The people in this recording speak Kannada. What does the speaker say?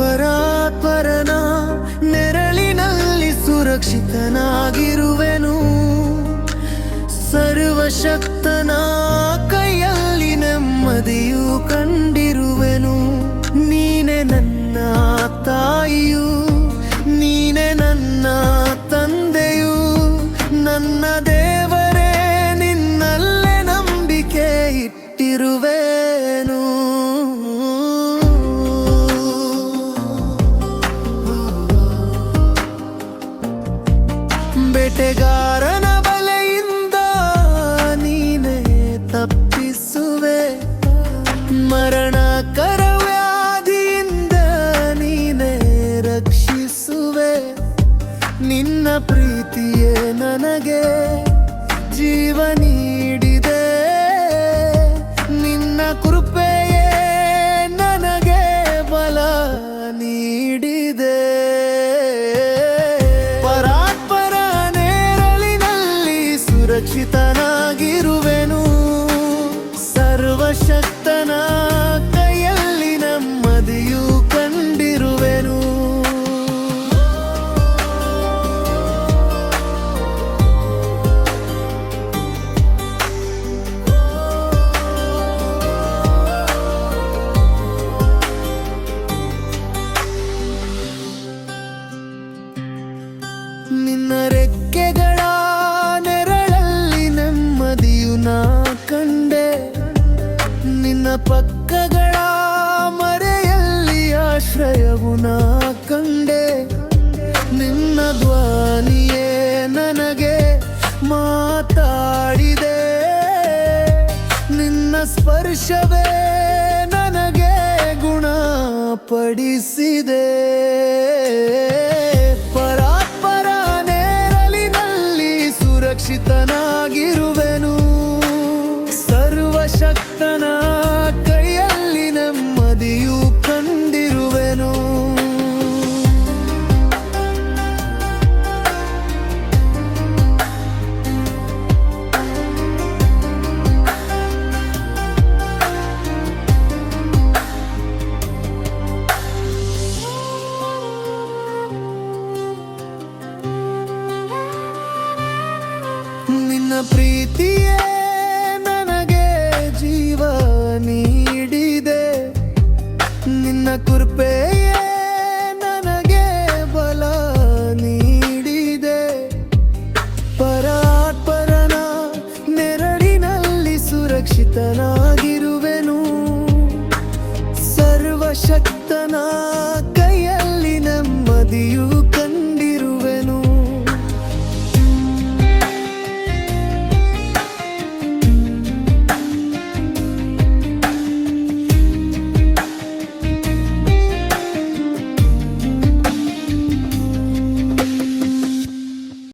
ಪರಾತ್ಪರನ ನೆರಳಿನಲ್ಲಿ ಸುರಕ್ಷಿತನಾಗಿರುವೆನು. ಸರ್ವಶಕ್ತನ ಬೇಟೆಗಾರನ ಬಲೆಯಿಂದ ನೀನೇ ತಪ್ಪಿಸುವೆ. ಮರಣ ವ್ಯಾಧಿಯಿಂದ ನೀನೇ ರಕ್ಷಿಸುವೆ. ನಿನ್ನ ಪ್ರೀತಿಯೇ ನನಗೆ ಜೀವ ಸುರಕ್ಷಿತನಾಗಿರುವೆನು. ಸರ್ವಶಕ್ತನ ಕೈಯಲ್ಲಿ ನಮ್ಮದಿಯು ಕಂಡಿರುವೆನು. ನಿನ್ನ ಪಕ್ಕಗಳ ಮರೆಯಲ್ಲಿ ಆಶ್ರಯವು ನಾ ಕಂಡೆ. ನಿನ್ನ ಧ್ವನಿಯೇ ನನಗೆ ಮಾತಾಡಿದೆ. ನಿನ್ನ ಸ್ಪರ್ಶವೇ ನನಗೆ ಗುಣ ಪಡಿಸಿದೆ ಪರಾತ್ಪರ ನೇರಲಿನಲ್ಲಿ ಸುರಕ್ಷಿತನಾಗಿರುವೆನು ಸರ್ವಶಕ್ತನ ಕೈಯಲ್ಲಿ ನೆಮ್ಮದಿಯು ಕಂಡಿರುವೆನು. ನಿನ್ನ ಪ್ರೀತಿಯೇ ನಿನ್ನ ನನಗೆ ಬಲ ನೀಡಿದೆ. ಪರಾತ್ಪರನ ನೆರಳಿನಲ್ಲಿ ಸುರಕ್ಷಿತನಾಗಿರುವೆನು. ಸರ್ವಶಕ್ತನ ಕೈಯಲ್ಲಿ ನಂಬದಿಯು